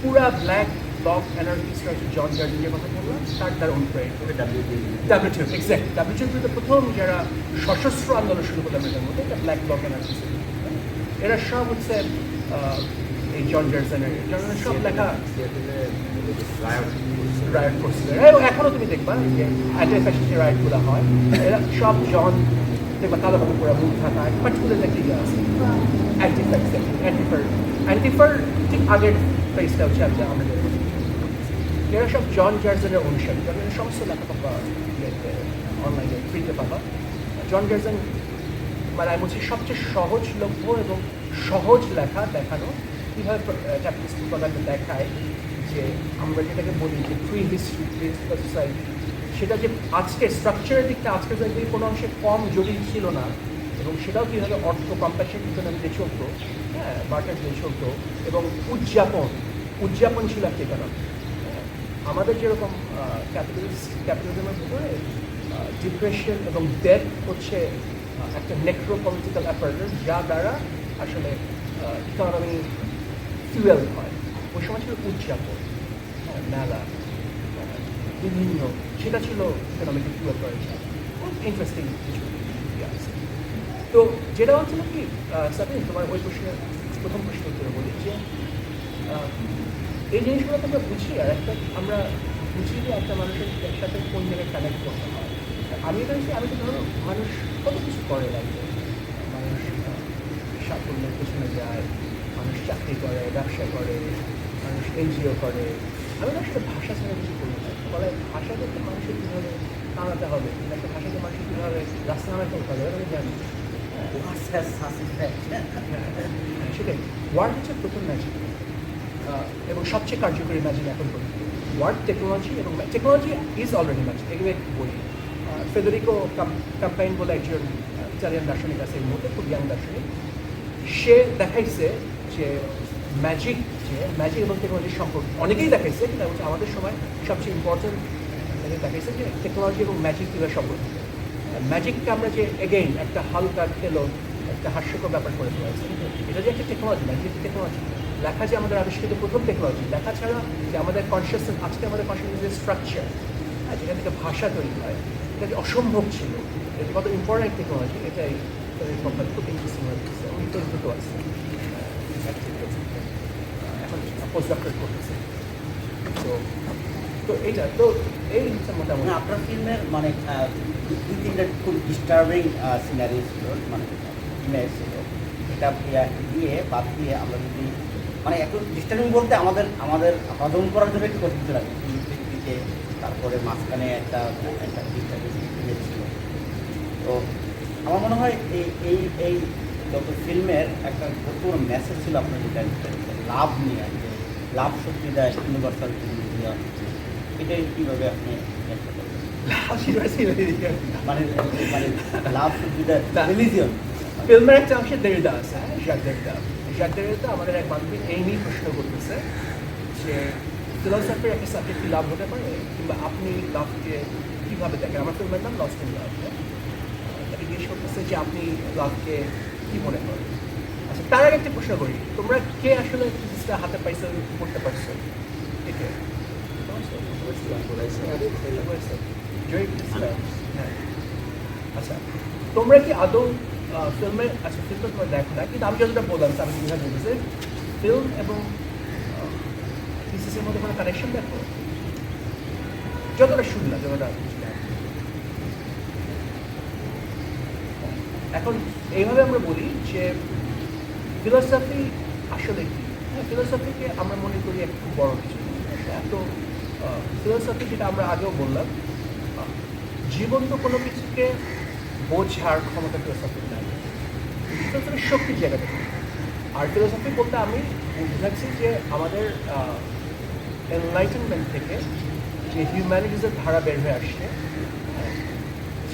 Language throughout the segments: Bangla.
পুরা ব্ল্যাক ব্লক অ্যানার্কিস্টরা হচ্ছে জন জার্জিনের কথা বললাম তার তার অনুপ্রাণিত ডাব্লিউটিও এক্স্যাক্ট ডাব্লিউটিওতে প্রথম যারা সশস্ত্র আন্দোলন শুরু করল আমেরিকার মধ্যে এটা ব্ল্যাক ব্লক অ্যানার্কিস্ট এরা সব হচ্ছে এই জন জার্জনের জার্জনের সব লেখা রাইট করছিল এবং এখনও তুমি দেখবা যে অ্যান্টি ফ্যাশন রাইটগুলো হয় এরা সব জন দেখবা কালো কালো পুরো মুখ থাকা পার্টিকুলার একটা ইয়ে আছে অ্যান্টিফার অ্যান্টিফার অ্যান্টিফার ঠিক আগের ফেসটা হচ্ছে আজকে আমাদের এরা সব জন জার্জনের অনুসারী জনের সমস্ত লেখা পাবা অনলাইনে ফ্রিতে পাবা জন জার্জন মানে আমি বলছি সবচেয়ে সহজলভ্য এবং সহজ লেখা দেখানো। কীভাবে ক্যাপিটালিস্ট উপাদানটা দেখায় যে আমরা যেটাকে বলি যে প্রি হিস্ট্রি সোসাইটি সেটা যে আজকের স্ট্রাকচারের দিকটা আজকের দিকে কোনো অংশে কম জটিল ছিল না, এবং সেটাও কীভাবে অর্থ কম্প্যাকশন ইকোনমি চলতো হ্যাঁ বাটার দিয়ে চলতো, এবং উদযাপন উদযাপন ছিল একটা ইকোনমি আমাদের যেরকম ক্যাপিটালিস্ট ক্যাপিটালিজমের ভিতরে ডিপ্রেশন এবং ডেথ হচ্ছে একটা নেক্রো পলিটিক্যাল যা দ্বারা আসলে ইকোনমি ফিউয়েল হয়। ওই সময় ছিল উদযাপন মেলা বিভিন্ন, সেটা ছিল ইকোনমিকে করার জন্য খুব ইন্টারেস্টিং কিছু আছে তো যেটা হচ্ছিল কি সাবিন তোমার ওই প্রশ্নের প্রথম প্রশ্ন উত্তরে বলি যে এই জিনিসগুলো তো আমরা বুঝি আর একটা আমরা বুঝি যে একটা মানুষের সাথে কোন জায়গায় কানেক্ট করতে হয়। আমি হচ্ছে আমি তো ধরো মানুষ কত কিছু করে লাগে মানুষ সাফল্যের পেছনে যায় মানুষ চাকরি করে ব্যবসা করে মানুষ এনজিও করে। আমি না আসলে ভাষা ছাড়া কিছু করি না। ফলে ভাষা করতে মানুষের কীভাবে কামাতে হবে? একটা ভাষাকে মানুষের কীভাবে রাস্তা নামে করতে হবে আমি জানি। হ্যাঁ, হ্যাঁ, সেটাই। ওয়ার্ড হচ্ছে প্রথম ম্যাজিক এবং সবচেয়ে কার্যকরী ম্যাজিক এখন পর্যন্ত ওয়ার্ড টেকনোলজি এবং টেকনোলজি ইজ অলরেডি ম্যাজিক এগুলো একটু বলি। ফেদরিকো কাম্পাইন বলে একজন ইটালিয়ান দার্শনিক আছে, এর মধ্যে খুব ইয়াং দার্শনিক। সে দেখাইছে যে ম্যাজিক যে ম্যাজিক এবং টেকনোলজির সম্পর্ক। অনেকেই দেখাইছে, কিন্তু আমাদের সময় সবচেয়ে ইম্পর্টেন্ট দেখাইছে যে টেকনোলজি এবং ম্যাজিক কীভাবে সম্পর্ক ম্যাজিককে আমরা যে এগেইন একটা হালকা, খেলো, একটা হাস্যকর ব্যাপার করে ফেলেছে এটা যে একটা টেকনোলজি ম্যাজিক টেকনোলজি লেখা যে আমাদের আবিষ্কৃত প্রথম টেকনোলজি লেখা ছাড়া যে আমাদের কনসিয়াসনেস আজকে আমাদের কনসিয়াসনেস যে স্ট্রাকচার যেটা থেকে ভাষা তৈরি হয়, এটা যে অসম্ভব ছিল, এটা কত ইম্পর্টেন্ট টেকনোলজি এটাই কোম্পানি খুব ইন্টারেস্টিং হয়ে গেছে উনি তৈরি তো আছে। এখন পোস্ট ডক্টর করতেছে। তো তো এইটা, তো এই মোটামুটি। মানে আপনার ফিল্মের মানে দুই তিনটা খুব ডিস্টার্বিং সিনারি ছিল মানে ছিল। এটা দিয়ে, বাদ দিয়ে আমরা যদি মানে একটু ডিস্টার্বিং বলতে আমাদের আমাদের হজম করার জন্য একটু কঠিন লাগে দিকে তারপরে মাঝখানে একটা একটা ডিস্টার্বিং ছিল। তো আমার মনে হয় এই এই এই যত ফিল্মের একটা গুরুত্বপূর্ণ মেসেজ ছিল আপনার যেটা লাভ নিয়ে আর কি। লাভ শক্তি দেয় ইউনিভার্সাল দেওয়া এটাই কীভাবে আপনি মানে মানে লাভ শক্তি দেয়। রিলিজিয়ন ফিল্মের একটা অংশে দেরিদা আছে জ্যাক জ্যাক আমাদের এক বান্ধবী এই নিয়ে প্রশ্ন করতেছে যে ফিলোসফির একটা সাবজেক্ট কি লাভ হতে পারে? কিংবা আপনি লাভকে কীভাবে দেখেন? আমার ফিল্মের নাম লস্ট ইন লাভ তাকে জিজ্ঞেস করতেছে যে আপনি লাভকে কী মনে করেন? আচ্ছা তার আগে একটা প্রশ্ন করি। তোমরা কে আসলে ফিজিক্সটা হাতে পাইছো করতে পারছ? একে। হ্যাঁ। আচ্ছা তোমরা কি আদৌ ফিল্মের আচ্ছা ফিল্ম তো তোমরা দেখো না কিন্তু আমি যতটা বললাম আমি যেভাবে বলতেছে ফিল্ম এবং থিসিসের মধ্যে কোনো কানেকশন দেখো? যতটা শুনলাম যতটা এখন এইভাবে আমরা বলি যে ফিলোসফি আসলে কি? হ্যাঁ ফিলোসফিকে আমরা মনে করি এক খুব বড় কিছু। এত ফিলোসফি যেটা আমরা আগেও বললাম জীবন্ত কোনো কিছুকে বোঝার ক্ষমতা ফিলোসফির নাই ফিলোসফির শক্তির জায়গা থেকে আর ফিলোসফি বলতে আমি বুঝাচ্ছি যে আমাদের এনলাইটেনমেন্ট থেকে যে হিউম্যানিটিজের ধারা বের হয়ে আসছে,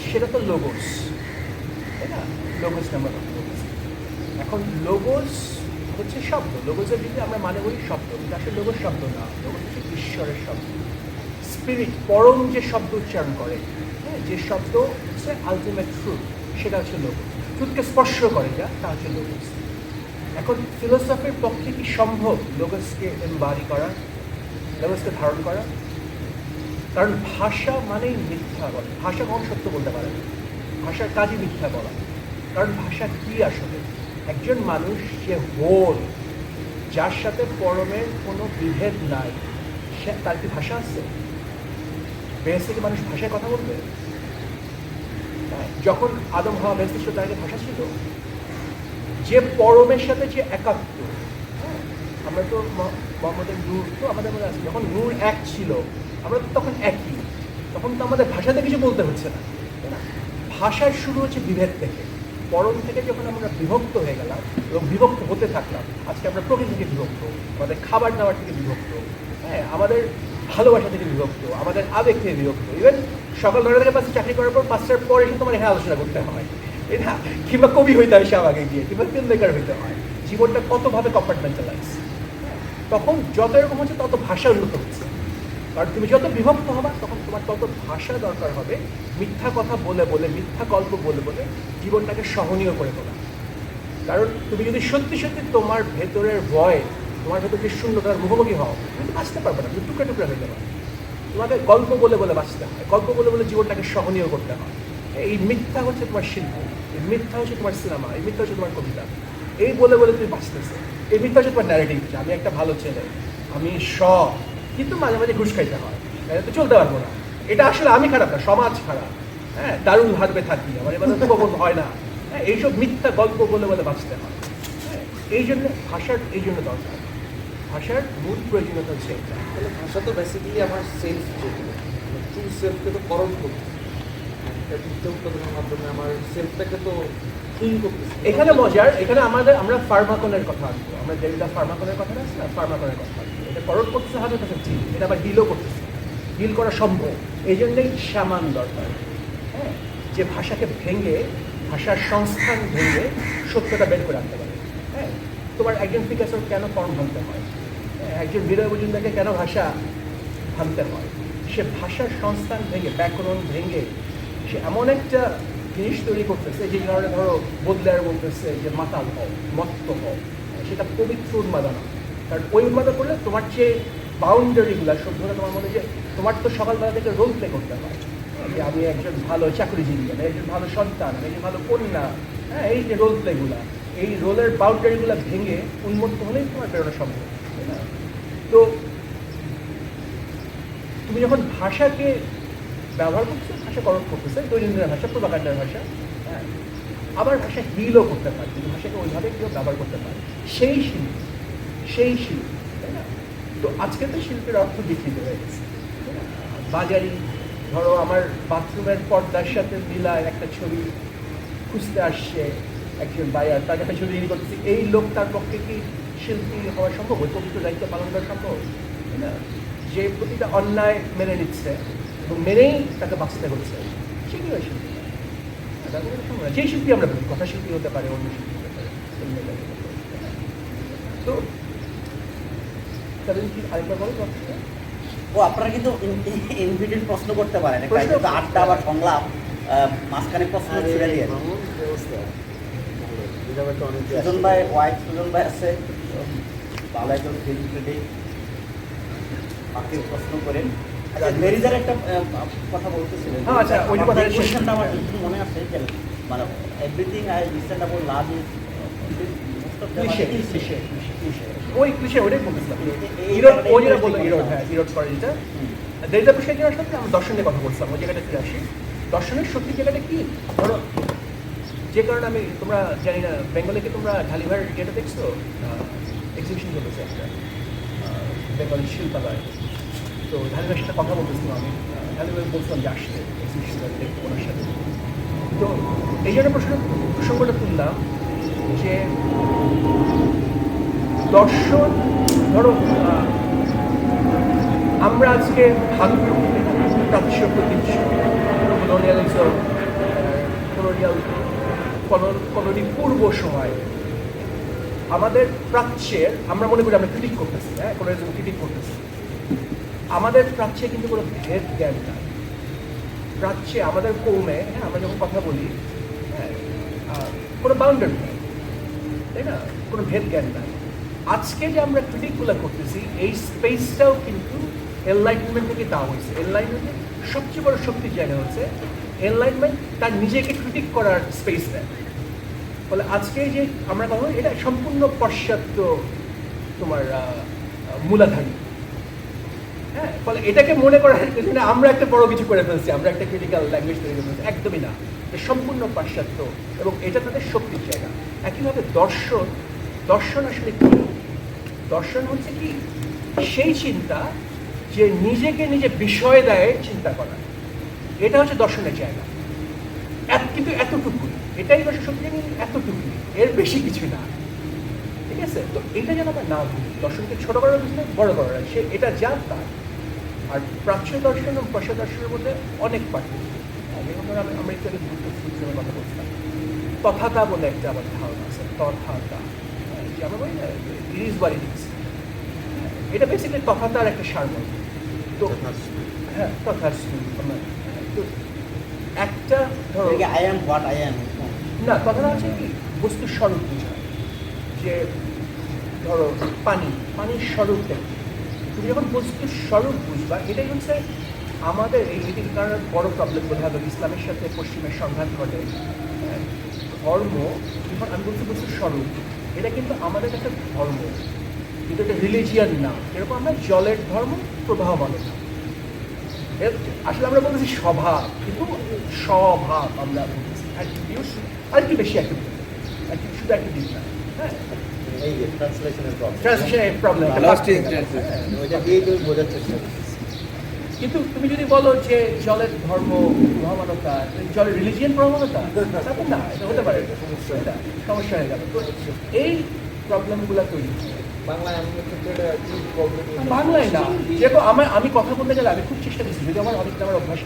সেটা তো লোগোস তাই না? লোগোস নাম্বার এখন লোগোস হচ্ছে শব্দ। লোগোসের যদি আমরা মানে করি শব্দ। কিন্তু আসলে লোগোস শব্দ না। লোগোস হচ্ছে ঈশ্বরের শব্দ। স্পিরিট পরম যে শব্দ উচ্চারণ করে হ্যাঁ যে শব্দ হচ্ছে আলটিমেট ট্রুথ সেটা হচ্ছে লোগোস ট্রুথকে স্পর্শ করে যা তা হচ্ছে লোগোস এখন ফিলোসফির পক্ষে কি সম্ভব লোগসকে এমবারি করা লোগসকে ধারণ করা? কারণ ভাষা মানেই মিথ্যা বলা। ভাষা কখন সত্য বলতে পারে? না ভাষার কাজই মিথ্যা বলা। কারণ ভাষা কি আসলে? একজন মানুষ যে হোল যার সাথে পরমের কোনো বিভেদ নাই, সে তার কি ভাষা আছে? বেহেস থেকে মানুষ ভাষায় কথা বলবে? যখন আদম হওয়া বেহেস্ত ছিল তার ভাষা ছিল, যে পরমের সাথে যে একাত্ম, আমরা তো মোহাম্মদের নূর তো আমাদের মধ্যে আছে। যখন নূর এক ছিল, আমরা তো তখন একই। তখন তো আমাদের ভাষাতে কিছু বলতে হচ্ছে না? ভাষার শুরু হচ্ছে বিভেদ থেকে। পরম থেকে যখন আমরা বিভক্ত হয়ে গেলাম এবং বিভক্ত হতে থাকলাম, আজকে আমরা প্রকৃতি থেকে বিভক্ত, আমাদের খাবার দাবার থেকে বিভক্ত। হ্যাঁ আমাদের ভালোবাসা থেকে বিভক্ত, আমাদের আবেগ থেকে বিভক্ত। ইভেন সকাল নয়টা থেকে পাঁচটা চাকরি করার পর পাঁচটার পরে এসে তোমার এখানে আলোচনা করতে হয়। না, কিংবা কবি হইতে হয় সে আমাকে গিয়ে, কিংবা ফিল্ম মেকার হইতে হয়। জীবনটা কতভাবে কম্পার্টমেন্টালাইজ তখন যত এরকম হচ্ছে, তত ভাষা উন্নত হচ্ছে। কারণ তুমি যত বিভক্ত হবা, তখন তোমার তত ভাষা দরকার হবে। মিথ্যা কথা বলে বলে, মিথ্যা গল্প বলে বলে জীবনটাকে সহনীয় করে তোলা। কারণ তুমি যদি সত্যি সত্যি তোমার ভেতরের ভয় তোমার ভেতর যে শূন্যতার মুখোমুখি হও? তুমি বাঁচতে পারবে না তুমি টুকরা টুকরা হয়ে যাবে। তোমাকে গল্প বলে বলে বাঁচতে হয়। গল্প বলে বলে জীবনটাকে সহনীয় করতে হয়। এই মিথ্যা হচ্ছে তোমার শিল্প এই মিথ্যা হচ্ছে তোমার সিনেমা এই মিথ্যা হচ্ছে তোমার কবিতা। এই বলে বলে তুমি বাঁচতেছে। এই মিথ্যা হচ্ছে তোমার ন্যারেটিভ যে আমি একটা ভালো ছেলে আমি স কিন্তু মাঝে মাঝে ঘুষ খাইতে হয়। তো চলতে পারব না। এটা আসলে আমি খারাপ না সমাজ খারাপ। হ্যাঁ দারুণ হারবে থাকি। আমার এবার তো কখন হয় না। হ্যাঁ এইসব মিথ্যা গল্প বলে বলে বাঁচতে হয়। হ্যাঁ, এই জন্য ভাষার এই জন্য দরকার। ভাষার মূল প্রয়োজনীয়তা হচ্ছে তাহলে ভাষা তো বেসিক্যালি আমার সেলফ যেগুলো ট্রু সেলফকে তো করণ করতে একটা উৎপাদনের মাধ্যমে আমার সেলফটাকে তো এখানে মজার এখানে আমাদের আমরা ফার্মাকনের কথা আসব। আমরা যেটা ফার্মাকনের কথা আছে না ফার্মাকনের কথা আসব। এটা করণ করতেছে হাজার কাছে ঠিক এটা আবার হিলও করতেছে। হিল করা সম্ভব। এই জন্যই সামান দরকার। হ্যাঁ যে ভাষাকে ভেঙে ভাষার সংস্থান ভেঙে সত্যটা বের করে আনতে পারে। হ্যাঁ তোমার পিকাসোর কেন ফর্ম ভাঙতে হ্যাঁ, একজন বিনয় মজুমদারকে কেন ভাষা ভাঙতে হয়? সে ভাষার সংস্থান ভেঙে, ব্যাকরণ ভেঙে, সে এমন একটা জিনিস তৈরি করতেছে যে কারণে ধরো বদলার বলতেছে যে মাতাল হও, মত্ত হও। সেটা পবিত্র উন্মাদনা। কারণ ওই উন্মাদনা করলে তোমার যে বাউন্ডারিগুলো সভ্যতা তোমার মধ্যে যে তোমার তো সকালবেলা থেকে রোল প্লে করতে হয়। যে আমি একজন ভালো চাকরিজীবী, আমি একজন ভালো সন্তান, আমি একজন ভালো কন্যা হ্যাঁ এই যে রোল প্লেগুলো এই রোলের বাউন্ডারিগুলো ভেঙে উন্মুক্ত হলেই তোমার বেরোনো সম্ভব। তো তুমি যখন ভাষাকে ব্যবহার করছ, ভাষা করণ করতেছে দৈনন্দিন ভাষা, প্রভাকাণ্ডের ভাষা হ্যাঁ আবার ভাষা হিলও করতে পারে যদি ভাষাকে ওইভাবে কেউ ব্যবহার করতে পারে সেই শিল্প সেই শিল্প, তাই না? তো আজকে তো শিল্পের অর্থ বিকৃত হয়ে গেছে বাজারি, ধরো আমার বাথরুমের পর্দার সাথে মিলায় একটা ছবি খুঁজতে আসছে একজন বায়ার, তার কাছে ছবি করতেছি, এই লোক তার পক্ষে কি শিল্পী হওয়া সম্ভব ওই পবিত্র দায়িত্ব পালন করা সম্ভব তাই না? যে প্রতিটা অন্যায় মেনে নিচ্ছে এবং মেনেই তাকে বাঁচতে হচ্ছে সে হয় শিল্পী। যেই শিল্পী আমরা বলি কথা শিল্পী হতে পারে অন্য শিল্পী হতে পারে? তো কি আরেকবার বলো? ও আপনারা কিন্তু ইনভিটেড প্রশ্ন করতে পারেন প্রশ্ন- কিন্তু আড্ডা বা সংলাপ মাঝখানে প্রশ্ন ছুড়ে দিয়ে। সুজন ভাই ওয়াইফ সুজন ভাই আছে। ভালো একজন ফিল্ম ক্রিটিক বাকি প্রশ্ন করেন। আচ্ছা মেরিজার একটা কথা বলতেছিলেন। হ্যাঁ, আচ্ছা, ওই আমার একটু মনে আছে মানে everything I listen about love is cliche cliche cliche ওই ক্লিশে ওটাই বলতেছিলাম। এই- এই- ইরোড ও যেটা বলল ইরোড কথা। হ্যাঁ ইরোড করে যেটা দরিদ্র পুরস্কার যেটা আসলে আমরা দর্শন নিয়ে কথা বলছিলাম ওই জায়গাটা ফিরে আসি। দর্শনের সত্যি জায়গাটা কি? ধরো যে কারণে আমি তোমরা জানি না বেঙ্গলে কি তোমরা ঢালিভার যেটা দেখছ? এক্সিবিশন চলেছে একটা বেঙ্গলি শিল্পালয়। তো ঢালিভার সাথে কথা বলতেছিলাম আমি। ঢালিভাই বলছিলাম যে আসছে এক্সিবিশনটা দেখব ওনার সাথে। তো এই জন্য প্রশ্ন প্রসঙ্গটা তুললাম যে দর্শন, ধরো আমরা আজকে প্রাচ্য প্রতীচ্য কলোনিয়ালিজম কলোনিয়াল কলোনি পূর্ব সময় আমাদের প্রাচ্যের আমরা মনে করি আমরা ক্রিটিক করতেছি হ্যাঁ? কলোনিয়ালিজম ক্রিটিক করতেছি। আমাদের প্রাচ্যে কিন্তু কোনো ভেদ জ্ঞান নাই। প্রাচ্যে আমাদের কৌমে হ্যাঁ আমরা যখন কথা বলি হ্যাঁ কোনো বাউন্ডারি নেই, তাই না? কোনো ভেদ জ্ঞান নাই। আজকে যে আমরা ক্রিটিকগুলো করতেছি, এই স্পেসটাও কিন্তু এনলাইটমেন্ট থেকে দেওয়া হয়েছে। এনলাইটমেন্টের সবচেয়ে বড় শক্তির জায়গা হচ্ছে এনলাইটমেন্ট তার নিজেকে ক্রিটিক করার স্পেস দেয়। ফলে আজকে যে আমরা কথা এটা সম্পূর্ণ পাশ্চাত্য তোমার মূলাধারী। হ্যাঁ ফলে এটাকে মনে করার পেছনে আমরা একটা বড় কিছু করে ফেলছি, আমরা একটা ক্রিটিক্যাল ল্যাঙ্গুয়েজ তৈরি করে ফেলছি, একদমই না। সম্পূর্ণ পাশ্চাত্য এবং এটা তাদের শক্তির জায়গা। একইভাবে দর্শন দর্শন আসলে কি? দর্শন হচ্ছে কি? সেই চিন্তা যে নিজেকে নিজে বিষয় দেয় চিন্তা করা। এটা হচ্ছে দর্শনের জায়গা। এত, কিন্তু এতটুকু এটাই দর্শন শক্তি জানি এতটুকু। এর বেশি কিছু না। ঠিক আছে? তো এটা যেন আমরা না ভুলি দর্শনকে ছোট করার পিছনে বড় করার। সে এটা যা তার। আর প্রাচ্য দর্শন এবং পাশ্চাত্য দর্শনের মধ্যে অনেক পার্থক্য। আমি আমরা একটু বুদ্ধ কথা বলছিলাম। তথাতা বলে একটা আমার ধারণা আছে। তথাতা। হ্যাঁ, যে আমরা বলি না ইরিজ বা ইরিজ এটা বেসিক্যালি তথাতার একটা সারমর্ম। তো হ্যাঁ তথাস্তু আমরা তো একটা ধরো I am what I am না কথাটা হচ্ছে কি বস্তুর স্বরূপ বোঝা। যে ধরো পানি পানির স্বরূপ? তুমি যখন বস্তুর স্বরূপ বুঝবা এটাই হচ্ছে আমাদের এই এটির কারণে বড় প্রবলেম বোধ হবে ইসলামের সাথে পশ্চিমের সংঘাত ঘটে। হ্যাঁ, ধর্ম যখন আমি বলছি বস্তুর স্বরূপ এটা কিন্তু আমাদের একটা ধর্ম। কিন্তু এটা রিলিজিয়ান না। এরকম আমরা জলের ধর্ম প্রবাহমান না। আসলে আমরা বলতেছি স্বভাব কিন্তু স্বভাব আমরা বলতেছি। আর বেশি একটা আর কি শুধু একটা দিক না। হ্যাঁ। এই ট্রান্সলেশনের প্রবলেম ট্রান্সলেশনের প্রবলেম Lost ওইটা দিয়ে তুমি বোঝার চেষ্টা কিন্তু তুমি যদি বলো যে জলের ধর্ম প্রমাণতা জলের রিলিজিয়ান তারপর না এটা হতে পারে। এটা সমস্যা হয়ে গেল এই প্রবলেমগুলো তৈরি বাংলায় না। যেরকম আমার আমি কথা বলতে গেলে আমি খুব চেষ্টা করছি। যদি আমার অনেক আমার অভ্যাস